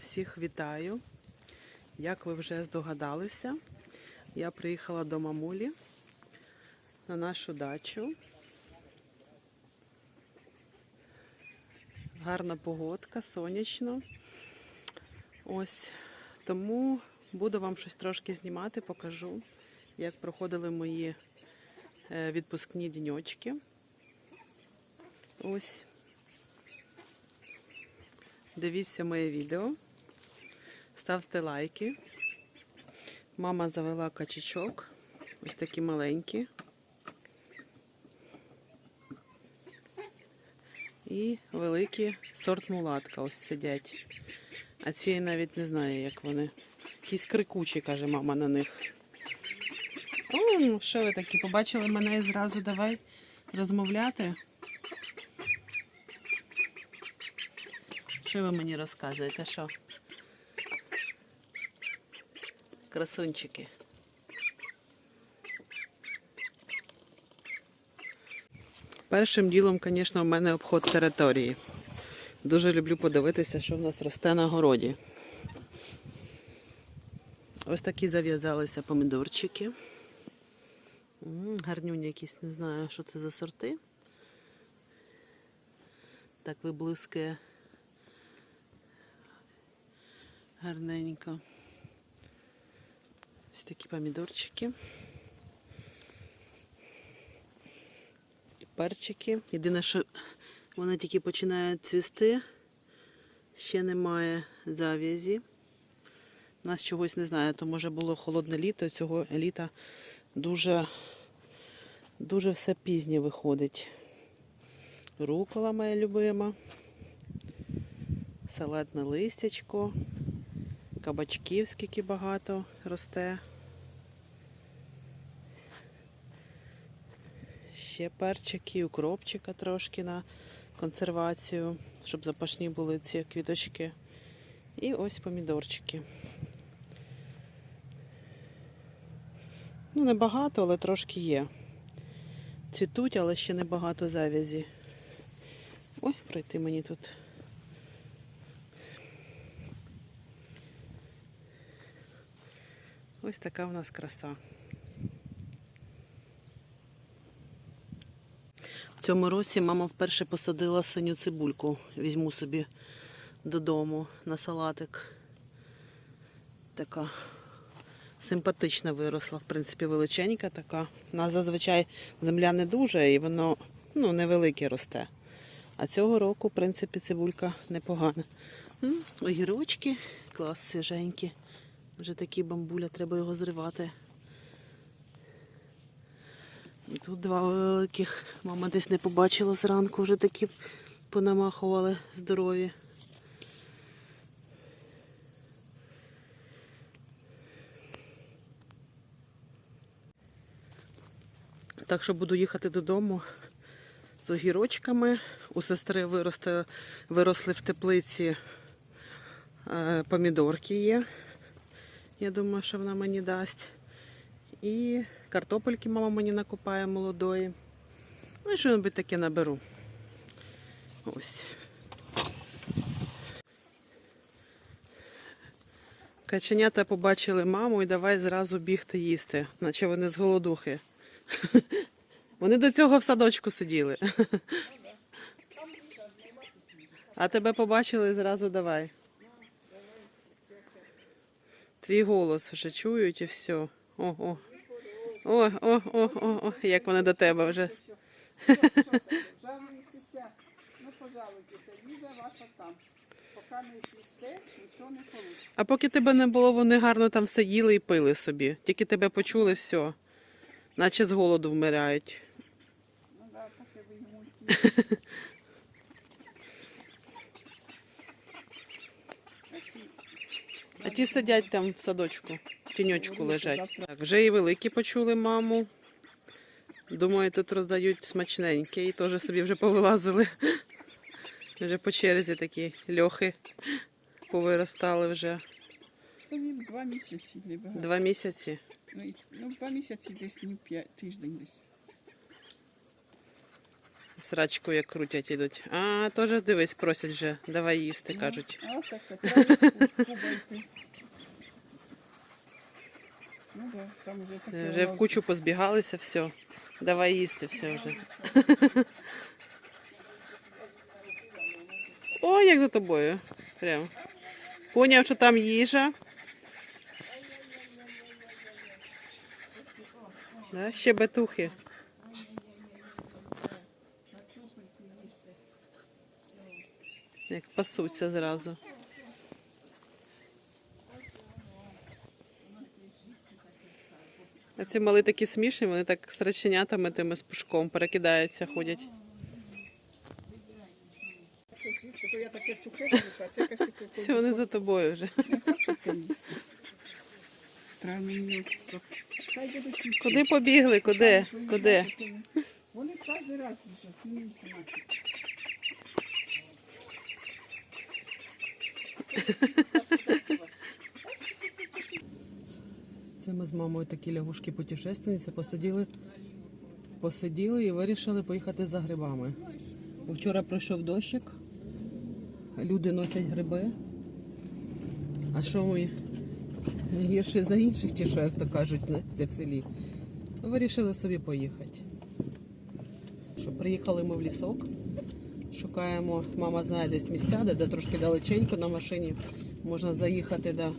Всіх вітаю. Як ви вже здогадалися, я приїхала до мамулі на нашу дачу. Гарна погодка, сонячно. Ось тому буду вам щось трошки знімати, покажу, як проходили мої е, відпускні діньочки. Ось. Дивіться моє відео. Ставте лайки. Мама завела качечок. Ось такі маленькі. І великі сорт мулатка ось сидять. А ці навіть не знаю, як вони. Якісь крикучі, каже мама на них. О, ну, що ви такі? Побачили мене і зразу давай розмовляти. Що ви мені розказуєте? Що? Красунчики. Першим ділом, звісно, у мене обход території. Дуже люблю подивитися, що в нас росте на городі. Ось такі зав'язалися помідорчики. М, Гарнюні якісь, не знаю, що це за сорти. Так виблискує гарненько. Ось такі помідорчики. Перчики. Єдине, що вони тільки починають цвісти, ще немає зав'язі. Нас чогось не знаю, то може було холодне літо, цього літа дуже, дуже все пізнє виходить. Рукола моя любима, салатне листячко, кабачків скільки багато росте. Ще перчики, укропчика трошки на консервацію, щоб запашні були ці квіточки. І ось помідорчики. Ну, небагато, але трошки є. Цвітуть, але ще небагато завязі. Ой, пройти мені тут. Ось така в нас краса. Цьому році мама вперше посадила синю цибульку. Візьму собі додому на салатик. Така симпатична виросла, в принципі, величенька така. У нас зазвичай земля не дуже і воно ну, невелике росте. А цього року, в принципі, цибулька непогана. Огірочки, клас свіженькі. Вже такі бамбуля, треба його зривати. І тут два великих. Мама десь не побачила зранку, вже такі понамахували здорові. Так що буду їхати додому з огірочками. У сестри виросте, виросли в теплиці е, помідорки є. Я думаю, що вона мені дасть. І картопельки мама мені накопає молодої. Ну і що-небудь таке наберу. Ось. Каченята побачили маму і давай зразу бігти їсти, наче вони з голодухи. Вони до цього в садочку сиділи. А тебе побачили зразу давай. Твій голос вже чують і все. О, о. О, о, о, о, як вони до тебе вже. Жалуйтеся, ну пожалуйтеся, їде ваша там. Поки не з'їсте, нічого не вийде. А поки тебе не було, вони гарно там все їли і пили собі. Тільки тебе почули, все. Наче з голоду вмирають. Ну да, поки ви. А ті сидять там в садочку, в тіньочку лежать. Так, вже і великі почули маму. Думаю, тут роздають смачненьке і теж собі вже повилазили. Вже по черзі такі льохи повиростали вже. Два місяці. Два місяці. Ну, ну, два місяці десь, не п'ять тиждень десь. Срачку як крутять ідуть. А, теж дивись, просять вже. Давай їсти, кажуть. Так. Ну да, там вже таке. Е, Вже в кучу позбігалися, все. Давай їсти все вже. О, як за тобою. Прям. Поняв, що там їжа. Да, ще бетухи. Як пасуться зразу. А ці мали такі смішні, вони так з реченятами тими з пушком перекидаються, ходять. Все, вони за тобою вже. Куди побігли? Куди? Куди? Вони кожен раз їжджать, сміються Це ми з мамою такі лягушки путешественниці посиділи, посиділи і вирішили поїхати за грибами. Вчора пройшов дощик, люди носять гриби. А що ми гірше за інших, чи що, як то кажуть, знаєте, в селі. Вирішили собі поїхати. Що приїхали ми в лісок, шукаємо, мама знає десь місця, де, де трошки далеченько на машині можна заїхати да,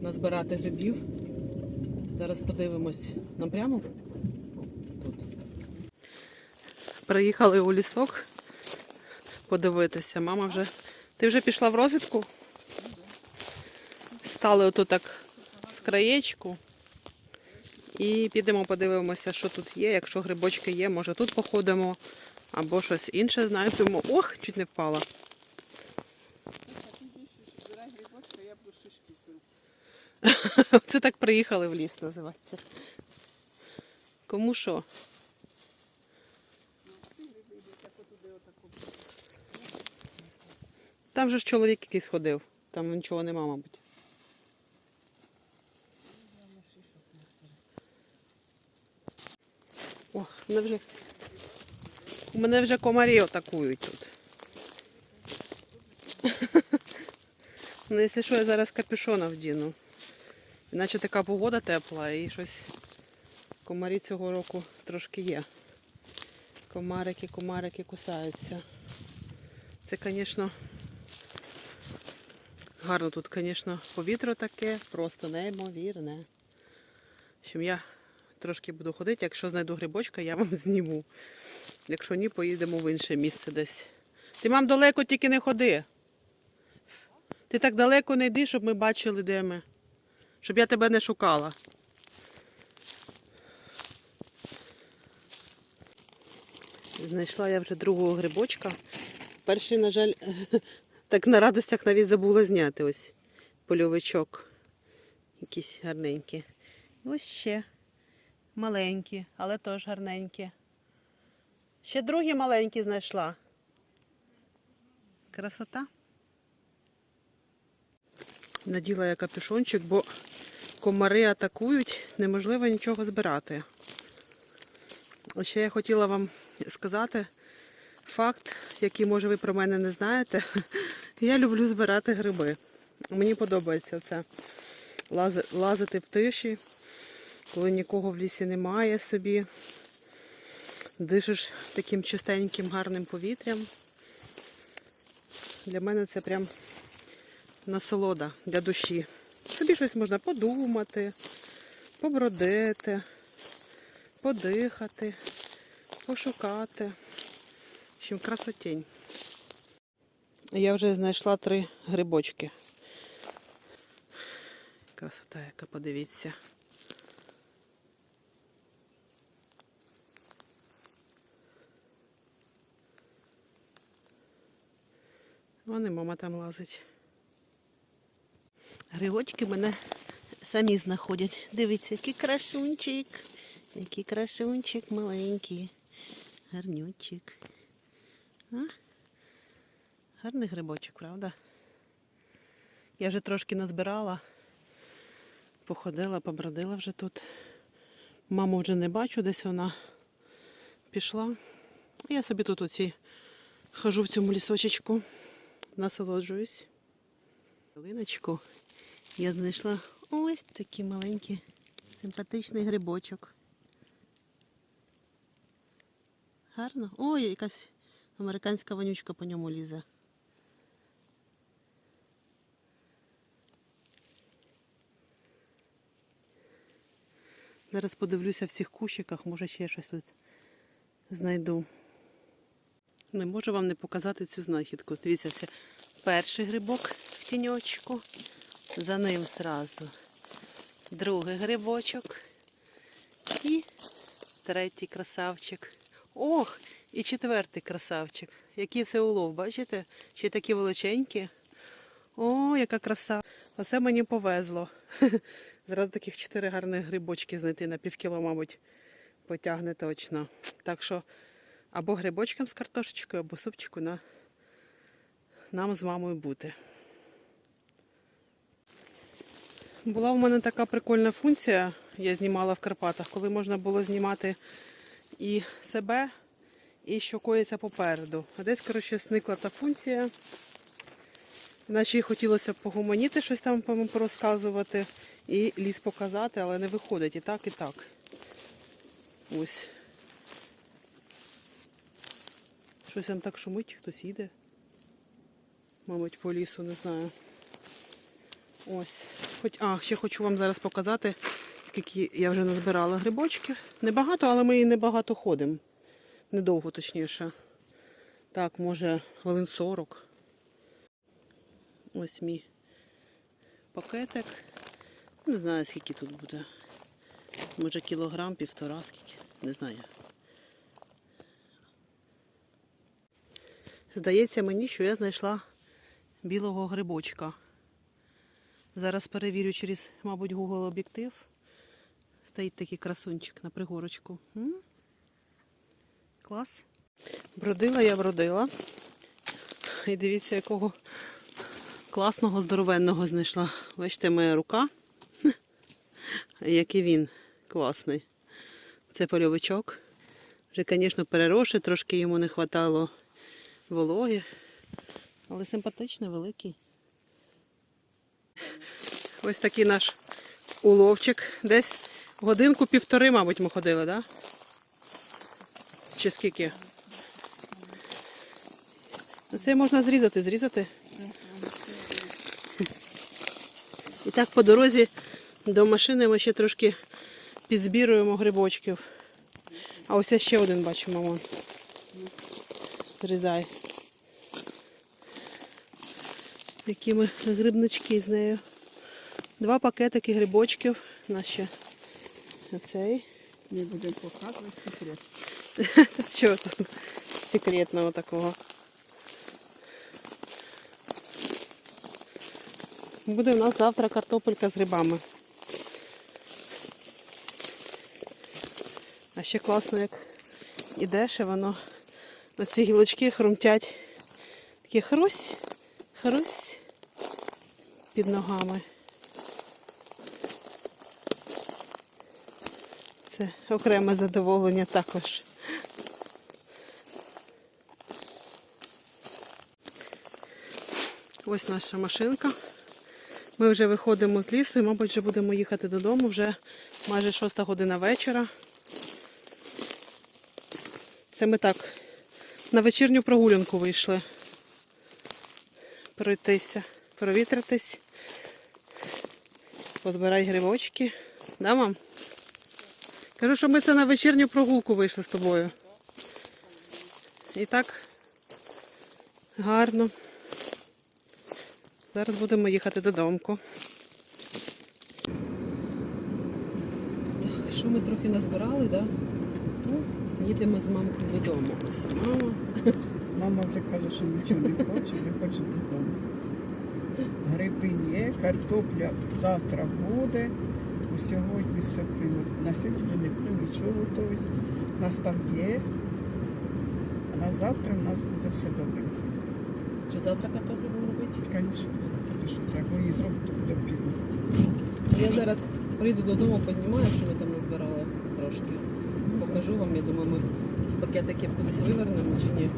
назбирати грибів. Зараз подивимось нам прямо тут. Приїхали у лісок подивитися. Мама вже. Ти вже пішла в розвідку? Стали отут так з краєчку. І підемо подивимося, що тут є. Якщо грибочки є, може тут походимо. Або щось інше знайдемо. Ох, чуть не впала. Це так приїхали в ліс, називається. Кому що? Там же ж чоловік якийсь ходив. Там нічого нема, мабуть. О, мене вже... У мене вже комарі атакують тут. Ну, якщо що, я зараз капюшона вдіну. Іначе така погода тепла і щось комарі цього року трошки є. Комарики, комарики кусаються. Це, звісно, гарно тут, звісно, повітря таке, просто неймовірне. Чим я трошки буду ходити, якщо знайду грибочка, я вам зніму. Якщо ні, поїдемо в інше місце десь. Ти мам далеко тільки не ходи. Ти так далеко не йди, щоб ми бачили, де ми. Щоб я тебе не шукала. Знайшла я вже другого грибочка. Перший, на жаль, так на радостях навіть забула зняти ось польовичок. Якісь гарненькі. Ось ще маленькі, але теж гарненькі. Ще другі маленькі знайшла. Красота. Наділа я капюшончик, бо комари атакують, неможливо нічого збирати. Ще я хотіла вам сказати факт, який, може, ви про мене не знаєте. Я люблю збирати гриби. Мені подобається це. Лазити в тиші, коли нікого в лісі немає собі. Дишиш таким чистеньким, гарним повітрям. Для мене це прям насолода для душі. Собі щось можна подумати, побродити, подихати, пошукати. В общем, красотень. Я вже знайшла три грибочки. Красота, яка подивіться. Вони мама там лазить. Грибочки мене самі знаходять. Дивіться, який красунчик. Який красунчик маленький. Гарнючик. А? Гарний грибочок, правда? Я вже трошки назбирала. Походила, побродила вже тут. Маму вже не бачу, десь вона пішла. Я собі тут оці хожу в цьому лісочечку, насолоджуюсь. Ялиночку я знайшла ось такий маленький симпатичний грибочок. Гарно. Ой, якась американська вонючка по ньому лізе. Зараз подивлюся в цих кущиках, може ще щось тут знайду. Не можу вам не показати цю знахідку. Дивіться, це перший грибок в тіньочку. За ним зразу другий грибочок. І третій красавчик. Ох, і четвертий красавчик. Який це улов, бачите? Ще такі величенькі. О, яка краса. Оце мені повезло. Зразу таких чотири гарних грибочки знайти на півкіло, мабуть, потягне точно. Так що або грибочком з картошечкою, або супчику на нам з мамою бути. Була в мене така прикольна функція, я знімала в Карпатах, коли можна було знімати і себе, і що коїться попереду. А десь, коротше, зникла та функція. Наче й хотілося погуманіти щось там порозказувати і ліс показати, але не виходить і так, і так. Ось. Щось там так шумить, чи хтось їде. Мабуть, по лісу, не знаю. Ось. Хоч, а, ще хочу вам зараз показати, скільки я вже назбирала грибочків. Небагато, але ми і небагато ходимо. Недовго, точніше. Так, може, хвилин 40. Ось мій пакетик. Не знаю, скільки тут буде. Може кілограм, півтора, скільки. Не знаю. Здається мені, що я знайшла білого грибочка. Зараз перевірю через, мабуть, Google об'єктив. Стоїть такий красунчик на пригорочку. М? Клас. Бродила я бродила. І дивіться, якого класного здоровенного знайшла. Бачите, моя рука. Який він класний. Це польовичок. Вже, звісно, переросший, трошки йому не вистачало вологи. Але симпатичний, великий. Ось такий наш уловчик. Десь годинку-півтори, мабуть, ми ходили, так? Да? Чи скільки? Ну, Це можна зрізати, зрізати. І так по дорозі до машини ми ще трошки підзбіруємо грибочків. А ось ще один бачу, мамон. Зрізай. Які ми грибнички з нею. Два пакетики грибочків. У нас ще оцей. Не будемо показувати секрет. Чого тут секретного такого? Буде у нас завтра картопелька з грибами. А ще класно, як і воно на ці гілочки хрумтять. Такі хрусь, хрусь під ногами. Це окреме задоволення також. Ось наша машинка. Ми вже виходимо з лісу і, мабуть, вже будемо їхати додому. Вже майже 6 година вечора. Це ми так на вечірню прогулянку вийшли. Пройтися, провітритись, позбирати грибочки. Да, мам? Кажу, що ми це на вечірню прогулку вийшли з тобою. І так гарно. Зараз будемо їхати додому. Так, що ми трохи назбирали, так? Да? Їдемо з мамкою додому. Ось мама. Мама вже каже, що нічого не хоче, не хоче додому. Гриби є, картопля завтра буде. У сьогодні все прийме. На сьогодні вже не будемо нічого готувати. У нас там є. А на завтра у нас буде все добренько. Що завтра картоплю будемо робити? Звісно, завтра ти що, як ми її зробимо, то буде пізно. Я зараз прийду додому, познімаю, що ми там назбирали трошки. Покажу вам. Я думаю, ми з пакетиків кудись вивернемо чи ні.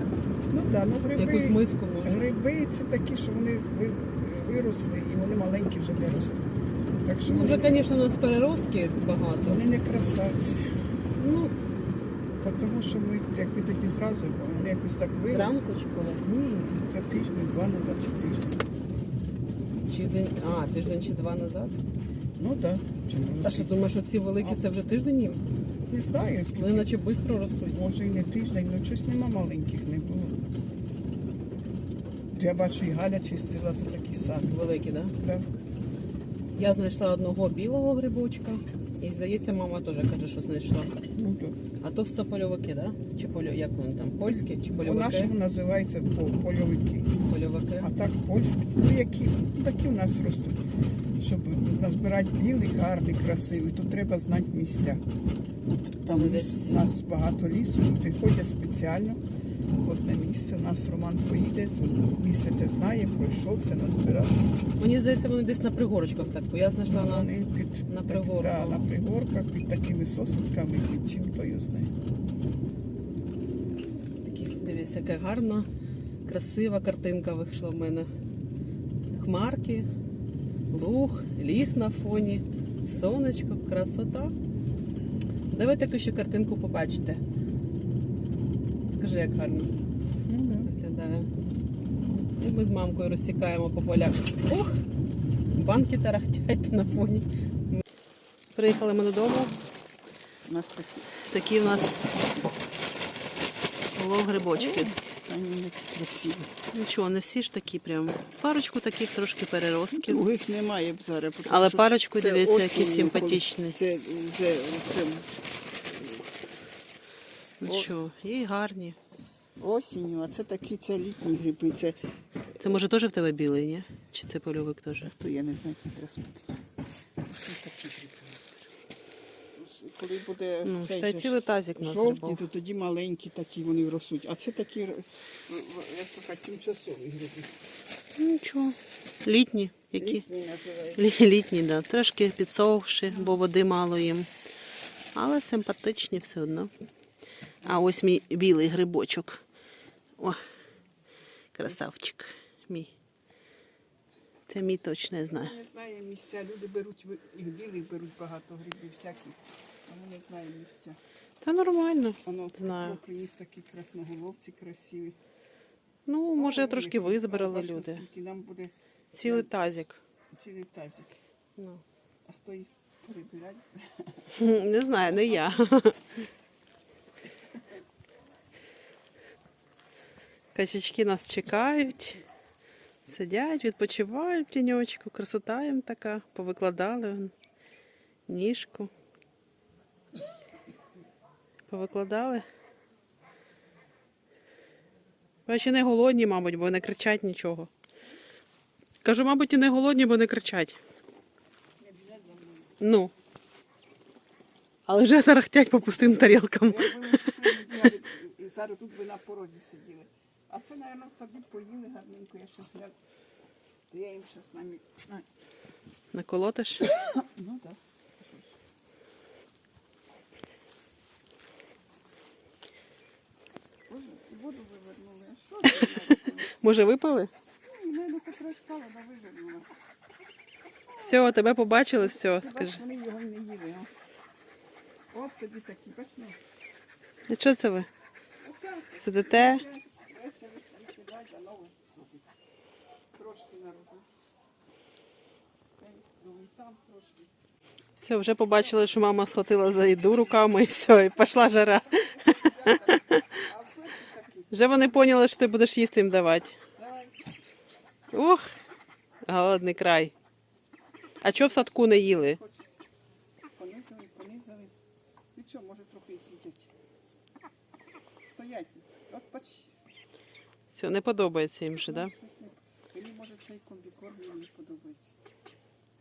Ну так, ну гриби. Якусь миску може. Гриби це такі, що вони ви- виросли і вони маленькі вже не ростуть. Так що Вже, вони, звісно, у нас переростки багато. вони не красавці. Ну, Тому що ми якби тоді зразу, бо вони якось так виросли. зранку чи коли? Ні, за тиждень, два назад чи тиждень. Чи день, а, тиждень чи два назад. Ну так. Да. Чи не Та що думаєш, що ці великі це вже тиждень їм? Не знаю, скільки. Вони наче швидко ростуть. Може і не тиждень, ну щось нема маленьких, не було. Я бачу, і Галя чистила, то такі самі. Великі, так? Да? Да? Я знайшла одного білого грибочка. І здається, мама теж каже, що знайшла. Ну, так. А то все польовики, да? Чи полю, як вони там? Польські чи польовики? По-нашому називається по- польовики. Польовики. А так польські. Ну які? Ну, такі у нас ростуть. Щоб назбирати білий, гарний, красивий, то треба знати місця. Там ліс, у нас багато лісу, люди ходять спеціально. Одне місце, у нас Роман поїде, тут місце те знає, пройшов, все назбирав. Мені здається, вони десь на пригорочках так, бо я знайшла на. Вони під на так- пригорку. Да, на пригорках, під такими сосудками, під чим то його знає. Такі, дивіться, яка гарна, красива картинка вийшла в мене. Хмарки, луг, ліс на фоні, сонечко, красота. Де ви таку ще картинку побачите? Скажи, як гарно Ну, виглядає. І ми з мамкою розтікаємо по полях. Ух! Банки тарахтять на фоні. Приїхали ми додому. У нас такі, Такі в нас лов грибочки. Вони не красиві. Нічого, не всі ж такі прям. Парочку таких трошки переростків. Других немає б зараз. тому Але що парочку, це дивіться, які осінню, симпатичні. коли Це вже це Нічого, є й гарні. осінню, а це такі це літні гриби. Це Це може теж в тебе білий, ні? Чи це польовик теж? то я не знаю, які треба смотрети. Ось такі гриби. Коли буде Ну, цей же цілий тазик у нас жовті, то тоді маленькі такі вони ростуть. А це такі, як то кажуть, тимчасові гриби. Ну, Нічого. Літні, які? Літні називають. Літні, да. Трошки підсохші, бо води мало їм. Але симпатичні все одно. А ось мій білий грибочок. О, красавчик мій. Це мій точно я знаю. Не знаю місця. Люди беруть білих беруть багато грибів всяких. Тому не знаю місця. Та нормально. Воно Знаю. приніс такі красноголовці красиві. Ну, може, трошки визбирали люди. скільки Нам буде Цілий тазик. цілий тазик. Ну. А хто їх прибирає? Не знаю, не я. Качечки нас чекають, сидять, відпочивають в тіньочку, красота їм така, повикладали вон ніжку. Повикладали. Бачу, не голодні, мабуть, бо не кричать нічого. Кажу, мабуть, і не голодні, бо не кричать. Ну. Але вже тарахтять по пустим тарілкам. І зараз тут би на порозі сиділи. А це, мабуть, тобі поїли гарненько. Я щас. Я їм щас намі... Наколотиш? Ну так. Воду вивернули. А що це? Може, випили? Ні, мене якраз стало, да вивернула. З цього тебе побачили, з цього, скажи. вони його й не їли. а. От тобі такі, бач, ну. І що це ви? Сидите? Це відчуває, а нове. Трошки наробив. Ну, там трошки. Все, вже побачили, що мама схватила за їду руками і все, і пішла жара. А в перші такі. Вже вони поняли, що ти будеш їсти їм давати. Ух, голодний край. А чого в садку не їли? Понизили, понизили. Нічого, може трохи і сидять. Стоять. От бач. Все, не подобається їм вже, ну, да? Мені може цей комбікорм мені не подобається.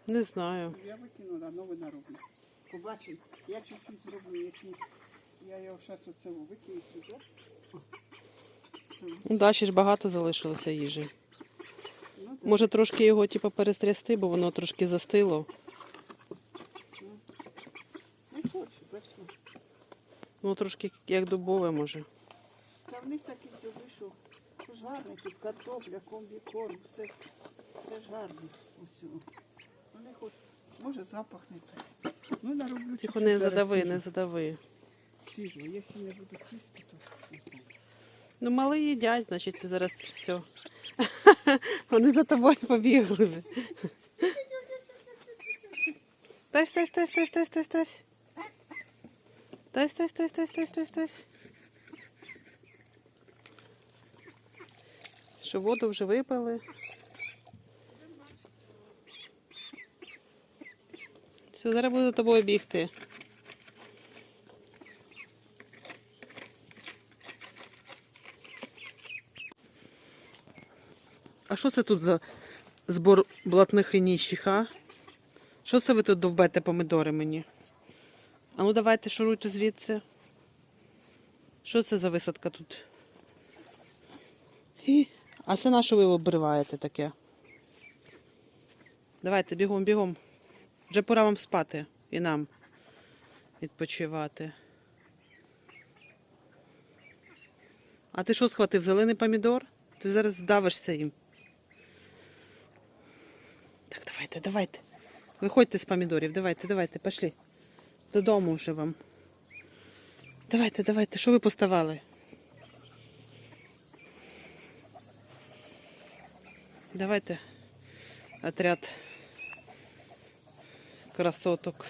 Не знаю. Я викинула, а нове нароблю. Побачив, я чуть-чуть зроблю, якщо я його зараз оце викину сюди. Ну, да, ще ж багато залишилося їжі. Ну. Може трошки його типу, перестрясти, бо воно трошки застило. Бачиш. Ну, трошки як дубове може. Та в них такі все вийшов. Це ж гарний тут картопля, комбікорм, все, все ж гарно. Ось. Вони хоч, може запах не той. Ну, нароблю Тихо, не задави, не задави. Свіжу. Якщо не буду чисти, то. Ну, мали їдять, значить ти зараз все. Вони за тобою побігли. Тась, тась, тась, тась, тась, тась, тась. Тась, тась, тась, тась, тась, тась, тась. Що воду вже випили. Все, зараз буду за тобою бігти. Що це тут за збор блатних і ніщих, а? Що це ви тут довбете помидори мені? А ну давайте шуруйте звідси. Що це за висадка тут? Гі. А це на що ви обриваєте таке? Давайте бігом, бігом. Вже пора вам спати і нам відпочивати. А ти що схватив? Зелений помідор? Ти зараз здавишся їм. Так, давайте, давайте. Виходьте з помідорів, давайте, давайте, пішли. Додому вже вам. Давайте, давайте, що ви поставали? Давайте. Отряд красоток.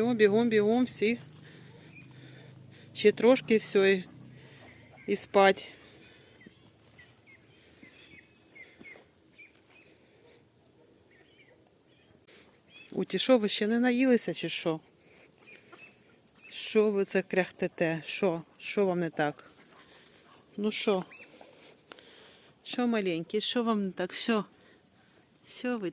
Все, бігом, бігом, всі. Ще трошки все і, і спать. Уті, що ви ще не наїлися чи що? Що ви це кряхтете? Що? Що вам не так? Ну що? Що маленький? Що вам не так? Що? Що ви?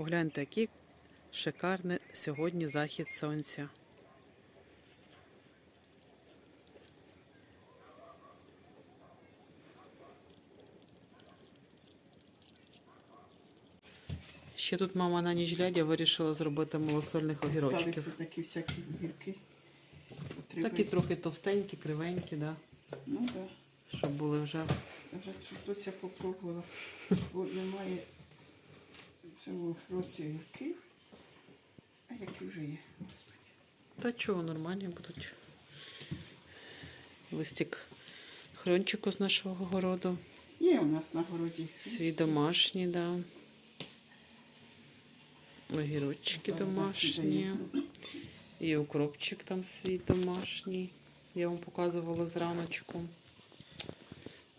Погляньте, який шикарний сьогодні захід сонця. Ще тут мама на ніч глядя вирішила зробити малосольних огірочків. Сталися такі всякі гірки. Такі трохи товстенькі, кривенькі, да? Ну так. Да. щоб були вже. Вже хтось я попробувала, бо немає цьому році гірків, а які вже є. Та чого, нормальні будуть. Листик хрончику з нашого городу. Є у нас на городі. Свій домашній, да. Огірочки домашні. І укропчик там свій домашній. Я вам показувала зраночку.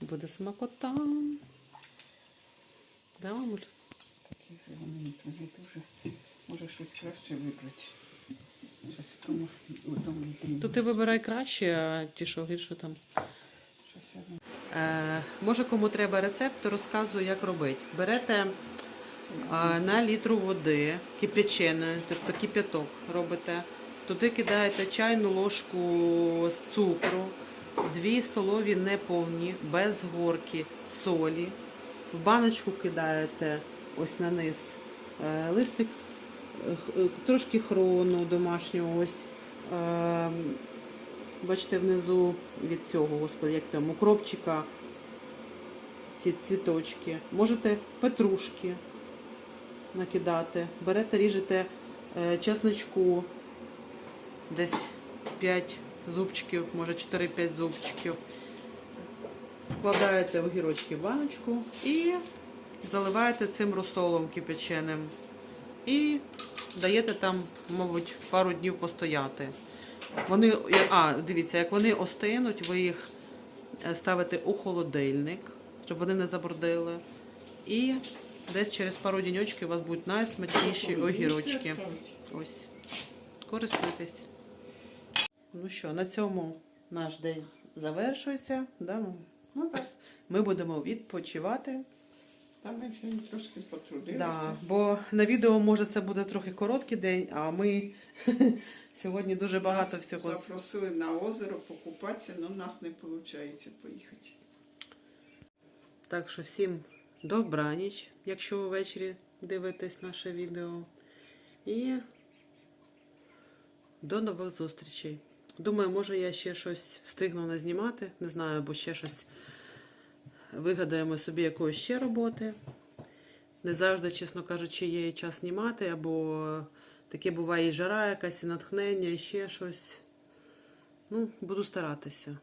Буде смакота. Да, мамуль? Вони дуже, може щось краще вибрати. В тому, у тому. То ти вибирай краще, а ті, що гірше там. Щось одне. Е, може, кому треба рецепт, то розказую, як робити. Берете Це а, на літру води кипяченої, тобто кип'яток робите. Туди кидаєте чайну ложку з цукру, дві столові неповні, без горки, солі. В баночку кидаєте ось на низ е, листик, е, трошки хрону домашнього, ось. е, Бачите, внизу від цього, господи, як там, укропчика, ці цвіточки. Можете петрушки накидати. Берете, ріжете чесночку, десь 5 зубчиків, може 4-5 зубчиків. Вкладаєте огірочки в баночку і заливаєте цим розсолом кипяченим. І даєте там, мабуть, пару днів постояти. Вони, а, дивіться, як вони остинуть, ви їх е, ставите у холодильник, щоб вони не забродили. І десь через пару діньочків у вас будуть найсмачніші огірочки. Ось. Користуйтесь. Ну що, на цьому наш день завершується. Да? Ну так, Ми будемо відпочивати. Там ми сьогодні трошки потрудилися. Да, бо на відео може це буде трохи короткий день, а ми сьогодні дуже багато Нас всього. запросили на озеро покупатися, але в нас не виходить поїхати. Так що всім добраніч, якщо ви ввечері дивитесь наше відео. І до нових зустрічей. Думаю, може я ще щось встигну назнімати. Не знаю, або ще щось вигадаємо собі якоїсь ще роботи. Не завжди, чесно кажучи, є час знімати, або таке буває і жара якась, і натхнення, і ще щось. Ну, буду старатися.